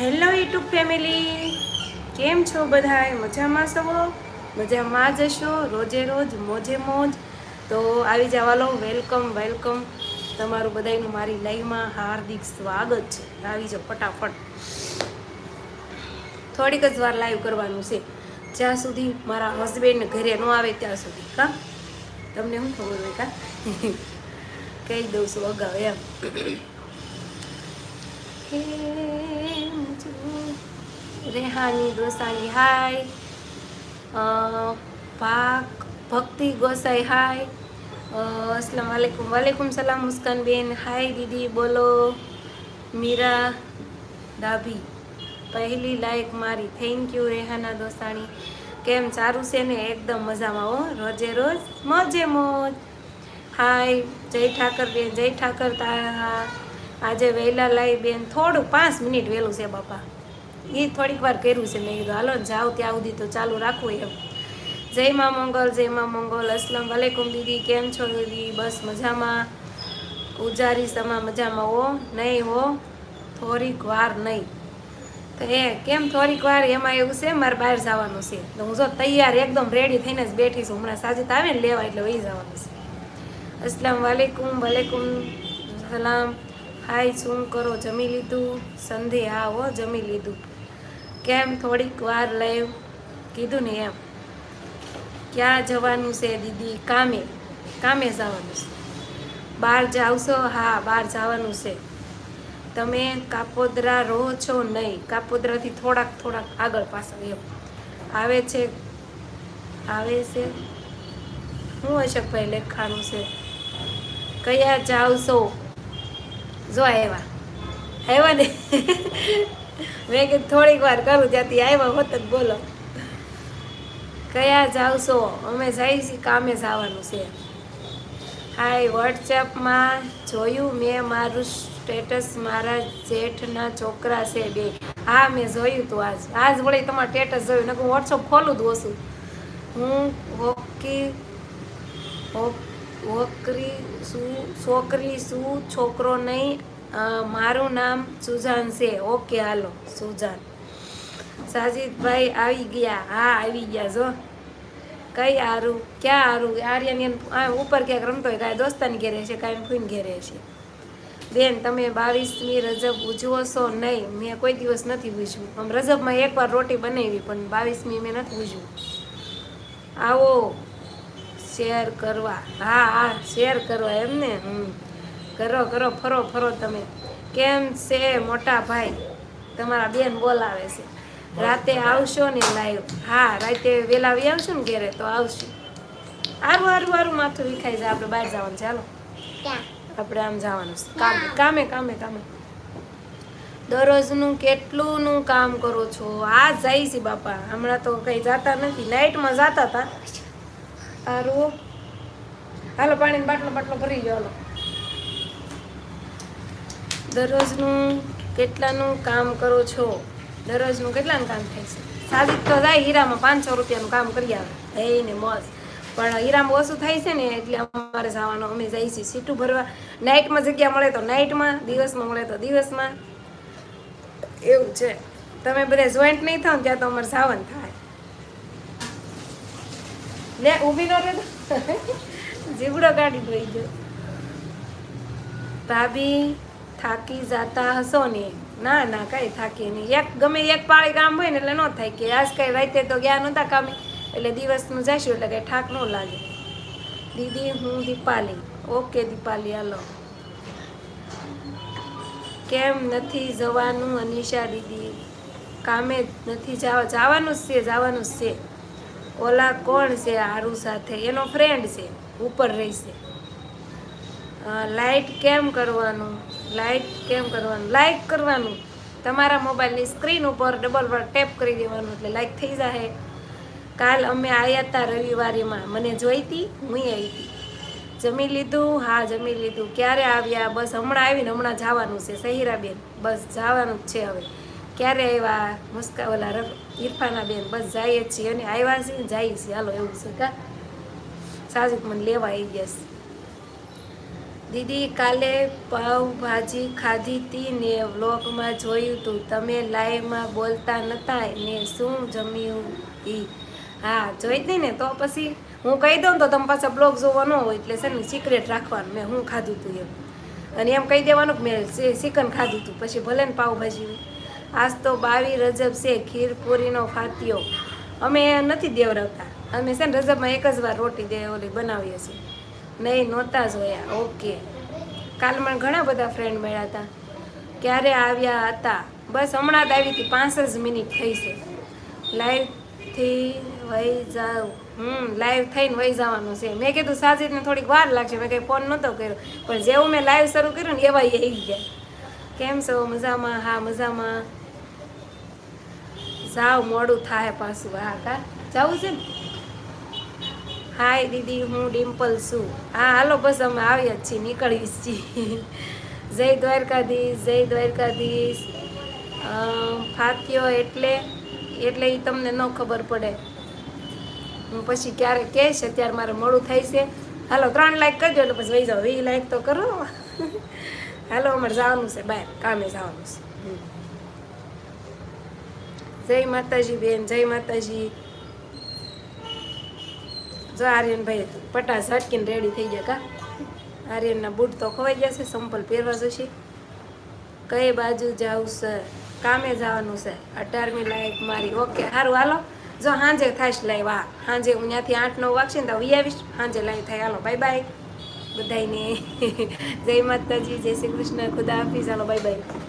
Hello YouTube family. કેમ છો બધાય? મજામાં છો? મજામાં જ હશો રોજે રોજ, મોજે મોજ. તો આવી જવાલો વેલકમ વેલકમ. તમારું બધાયનું મારી લાઈવમાં હાર્દિક સ્વાગત છે. આવી જાઓ ફટાફટ. થોડીક જ વાર લાઈવ કરવાનું છે. જ્યાં સુધી મારા હસબન્ડ ઘરે ન આવે ત્યાં સુધી, કા? તમને શું ખબર હોય, કા? કહી દઉં છું અગાઉ એમ. રેહાની દોસાણી હાય પાક ભક્તિ ગોસાઈ હાય અસલામ વાલેકુમ વાલેકુમ સલામ મુસ્કાન બેન હાય દીદી બોલો મીરા ડાભી પહેલી લાયક મારી. થેન્ક યુ રેહાના દોસાણી કેમ? સારું છે ને? એકદમ મજામાં, હો. રોજે રોજ. મોજે મોજ. હાય જય ઠાકર બેન. જય ઠાકર તા આજે વહેલા લાવી બેન, થોડું પાંચ મિનિટ વહેલું છે બાપા. એ થોડીક વાર કર્યું છે મેં કીધું, હાલો ને જાઓ ત્યાં સુધી તો ચાલુ રાખવું એમ. જય મા મંગલ, જય મા મંગલ, અસલમ વાલેકુમ દીદી, કેમ છો દીદી? બસ મજામાં. ઉજારી સમા મજામાં હો? નહીં હો? થોડીક વાર નહીં. તો એ કેમ થોડીક વાર? એમાં એવું છે, મારે બહાર જવાનું છે. તો હું જો તૈયાર એકદમ રેડી થઈને જ બેઠી છું. હમણાં સાજિત આવે ને લેવા એટલે વહી જવાનું છે. અસલામ વાલેકુમ વાલેકુમ સલામ હાય શું કરો, જમી લીધું? સંધે, હા, હો, જમી લીધું. કેમ થોડીક વાર લઈ? કીધું ને એમ. ક્યાં જવાનું છે, દીદી? કામે? કામે જવાનું છે. બહાર જાવશો? હા, બહાર જવાનું છે. તમે કાપોદરા રહો છો નહીં? કાપોદરાથી થોડાક થોડાક આગળ પાછળ એમ. આવે છે? આવે છે? શું અશોકભાઈ લેખાનું છે. કયા જાવશો? જો આવ્યા આવ્યા ને? મેં કીધું થોડીક વાર કરું ત્યાંથી આવ્યા હોત જ બોલો. કયા જાવશો? અમે છીએ કામે જવાનું છે. હાય, વોટ્સએપમાં જોયું મેં મારું સ્ટેટસ મારા જેઠના છોકરા છે બે. હા, મેં જોયું તું આજ. આજ વળી તમારું સ્ટેટસ જોયું. નકર વોટ્સઅપ ખોલું જ ઓછું હું હોકી, હોક- હોકરી શું, છોકરી શું, છોકરો નહીં મારું નામ સુજાન છે. ઓકે, હાલો, સુજાન. સાજીદભાઈ આવી ગયા. હા, આવી ગયા, જો. કઈ આરું ક્યાં આરું આર્યન આ, ઉપર ક્યાંક રમતો હોય, કાંઈ દોસ્તાની ઘેરે છે, કાંઈ ફૂઈને ઘેરે છે. બેન, તમે બાવીસમી રજબ ઉજવો છો? નહીં, મેં કોઈ દિવસ નથી ઉજવું આમ રજબમાં એકવાર રોટી બનાવી, પણ બાવીસમી મેં નથી ઉજવું. આવો. શેર કરવા. હા હા શેર કરવા એમ ને હમ. કરો કરો ફરો ફરો તમે. કેમ છે મોટા ભાઈ? તમારા બેન બોલાવે છે. રાતે આવશો ને લાઈવ? હા રાતે વહેલા આવી આવશો ને ઘેરે તો આવશું. હારું હારું હારું માથું વિખાઈ જાય. આપણે બહાર જવાનું ચાલો આપણે આમ જવાનું છે. કામે કામે કામે કામે. દરરોજનું કેટલુંનું કામ કરો છો? આ જાય છે બાપા. હમણાં તો કંઈ જાતા નથી. નાઇટમાં જાતા હતા. સારું હાલો પાણીની બાટલો બાટલો ભરી ગયો, હાલો. દરરોજનું કેટલાનું કામ કરો છો? દરરોજનું કેટલાનું કામ થાય છે? સાદી તો જાય હીરામાં પાંચસો રૂપિયાનું કામ કરી આવે. હે ને મસ્ત. પણ હીરામાં ઓછું થાય છે ને, એટલે અમારે જવાનું, અમે જઈએ છીએ સીટું ભરવા. નાઇટમાં જગ્યા મળે તો નાઇટમાં દિવસમાં મળે તો દિવસમાં. એવું છે. તમે બધા જોઈન્ટ નહીં થાવ ત્યાં તો અમારે જવાનું થાય. લે, ઊભી ન રહે જીવડો કાઢી દઈ ગયો. ભાભી થાકી જાતા હશો ને? ના ના, કઈ થાકી નહીં. એક ગમે એક પાળી કામ હોય ને એટલે ન થાય કે આજ કઈ રાતે તો ગયા નહોતા કામે. એટલે દિવસનું જઈશું એટલે કઈ ઠાક ન લાગે. દીદી, હું દીપાલી. ઓકે, દીપાલી, હાલો. કેમ નથી જવાનું અનિશા દીદી? કામે નથી જવા જવાનું જ છે, જવાનું જ છે. ઓલા કોણ છે આરુ સાથે? એનો ફ્રેન્ડ છે, ઉપર રહેશે. લાઇટ કેમ કરવાનું? લાઇટ કેમ કરવાનું? લાઇક કરવાનું. તમારા મોબાઈલની સ્ક્રીન ઉપર ડબલ પર ટેપ કરી દેવાનું એટલે લાઇક થઈ જાય કાલ અમે આવ્યા હતા રવિવારેમાં. મને જોઈતી હું આવી હતી જમી લીધું? હા, જમી લીધું. ક્યારે આવ્યા? બસ હમણાં આવીને હમણાં જવાનું છે, સહીરાબેન. બસ જવાનું જ છે હવે. ક્યારે આવ્યા મુસ્કા ઓલા રફ ઇરફાના બેન? બસ જઈએ છીએ અને આવ્યા છીએ ને જઈએ છીએ. હાલો, એવું છે કા? સાજુક મને લેવા આવી ગયા છે. દીદી, કાલે પાઉભાજી ખાધી હતી ને વ્લોગમાં જોયું તું. તમે લાઈવમાં બોલતા નતા ને શું જમ્યું એ હા, જોઈ હતી ને તો પછી હું કહી દઉં તો તમે પાછા બ્લોગ જોવો ન હોય એટલે છે ને સિક્રેટ રાખવાનું. મેં હું ખાધું હતું એમ. અને એમ કહી દેવાનું કે મેં ચિકન ખાધું હતું પછી ભલે ને પાઉભાજી આજ તો બાવી રજબ છે ખીરપુરીનો ફાતિયો. અમે નથી દેવરાવતા. અમે છે ને રજબમાં એક જ વાર રોટી દે ઓલી બનાવીએ છીએ. નહીં, નહોતા જોયા. ઓકે કાલ મને ઘણા બધા ફ્રેન્ડ મળ્યા હતા. ક્યારે આવ્યા હતા? બસ હમણાં જ આવી હતી. પાંચ જ મિનિટ થઈ છે. લાઈવથી વહી જાવ હમ લાઈવ થઈને વહી જવાનું છે. મેં કીધું સાજીદને થોડીક વાર લાગશે. મેં કંઈ ફોન નહોતો કર્યો. પણ જેવું મેં લાઈવ શરૂ કર્યું ને એવા એ ગયા. કેમ છો? મજામાં? હા, મજામાં. જાવ મોડું થાય પાછું હા કા? જવું છે ને? હાય દીદી, હું ડિમ્પલ છું. હા, હાલો, બસ અમે આવ્યા જ છીએ નીકળીશ છીએ. જય દ્વારકાધીશ જય દ્વારકાધીશ. ફાત્યો એટલે એટલે એ તમને ન ખબર પડે. હું પછી ક્યારે કહીશ, અત્યારે મારે મોડું થાય છે. હાલો, ત્રણ લાઈક કરજો એટલે પછી વહી જાઓ. વી લાઈક તો કરો. હાલો, અમારે જવાનું છે બહાર કામે જવાનું છે. જય માતાજી બેન, જય માતાજી. જો આર્યનભાઈ પટા ઝટકીને રેડી થઈ ગયા કા? આર્યનના બૂટ તો ખોવાઈ ગયા છે, સંપલ પહેરવા જશે. કઈ બાજુ જાવું છે? કામે જવાનું છે? અઢારમી લાયક મારી, ઓકે સારું હાલો. જો સાંજે થાય લાઈવ. આ સાંજે હું ત્યાંથી આઠ, નવ વાગશે ને તો વી આવીશ. સાંજે લાઈવ થાય, હાલો બાય બાય બધાને જય માતાજી, જય શ્રી કૃષ્ણ. ખુદા હાફિઝ. હાલો બાય બાય